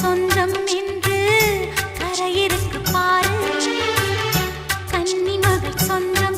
சொந்தம் என்று கரையிருக்கு பாரு. கன்னிமகள் சொந்தம்